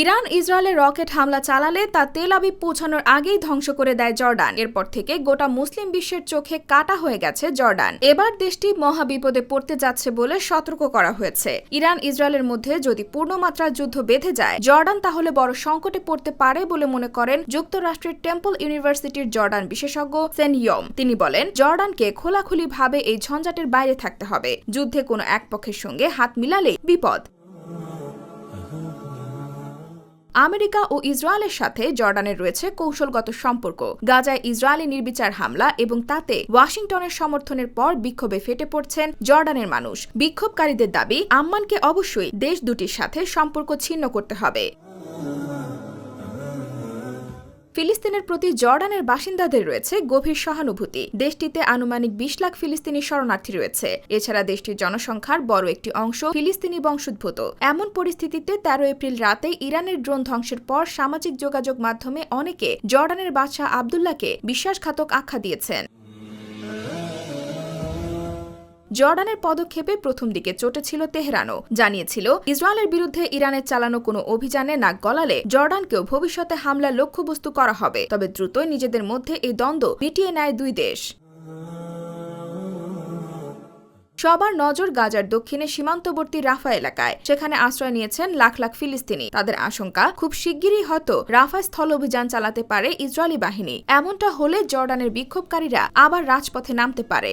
Iran ইসরায়েলে rocket হামলা চালালে তা তেল আবিব পৌঁছানোর আগেই ধ্বংস করে দেয় জর্ডান। এরপর থেকে গোটা মুসলিম বিশ্বের চোখে কাটা হয়ে গেছে জর্ডান। এবার দেশটি মহা বিপদে পড়তে যাচ্ছে বলে সতর্ক করা হয়েছে। ইরান ইসরায়েলের মধ্যে যদি পূর্ণমাত্রার যুদ্ধ বেঁধে যায়, জর্ডান তাহলে বড় সংকটে পড়তে পারে বলে মনে করেন যুক্তরাষ্ট্রের টেম্পল ইউনিভার্সিটির জর্ডান বিশেষজ্ঞ সেন ইয়ম তিনি বলেন, জর্ডানকে খোলাখুলিভাবে এই ঝঞ্ঝাটের বাইরে থাকতে হবে। যুদ্ধে কোনো এক পক্ষের সঙ্গে হাত মিলালেই বিপদ। আমেরিকা ও ইসরায়েলের সাথে জর্ডানের রয়েছে কৌশলগত সম্পর্ক। গাজায় ইসরায়েলি নির্বিচার হামলা এবং তাতে ওয়াশিংটনের সমর্থনের পর বিক্ষোভে ফেটে পড়ছেন জর্ডানের মানুষ। বিক্ষোভকারীদের দাবি, আম্মানকে অবশ্যই দেশ দুটির সাথে সম্পর্ক ছিন্ন করতে হবে। ফিলিস্তিনের প্রতি জর্ডানের বাসিন্দাদের রয়েছে গভীর সহানুভূতি। দেশটিতে আনুমানিক বিশ লাখ ফিলিস্তিনি শরণার্থী রয়েছে। এছাড়া দেশটির জনসংখ্যার বড় একটি অংশ ফিলিস্তিনি বংশোদ্ভূত। এমন পরিস্থিতিতে তেরো এপ্রিল রাতে ইরানের ড্রোন ধ্বংসের পর সামাজিক যোগাযোগ মাধ্যমে অনেকে জর্ডানের বাদশাহ আবদুল্লাহকে বিশ্বাসঘাতক আখ্যা দিয়েছেন। জর্ডানের পদক্ষেপে প্রথম দিকে চটেছিল তেহরানও। জানিয়েছিল, ইসরায়েলের বিরুদ্ধে ইরানের চালানো কোনো অভিযানে নাক গলালে জর্ডানকেও ভবিষ্যতে হামলার লক্ষ্যবস্তু করা হবে। তবে দ্রুতই নিজেদের মধ্যে এই দ্বন্দ্ব মিটিয়ে নেয় দুই দেশ। সবার নজর গাজার দক্ষিণে সীমান্তবর্তী রাফা এলাকায়। সেখানে আশ্রয় নিয়েছেন লাখ লাখ ফিলিস্তিনি। তাদের আশঙ্কা, খুব শিগগিরই হয়তো রাফা স্থল অভিযান চালাতে পারে ইসরায়েলি বাহিনী। এমনটা হলে জর্ডানের বিক্ষোভকারীরা আবার রাজপথে নামতে পারে।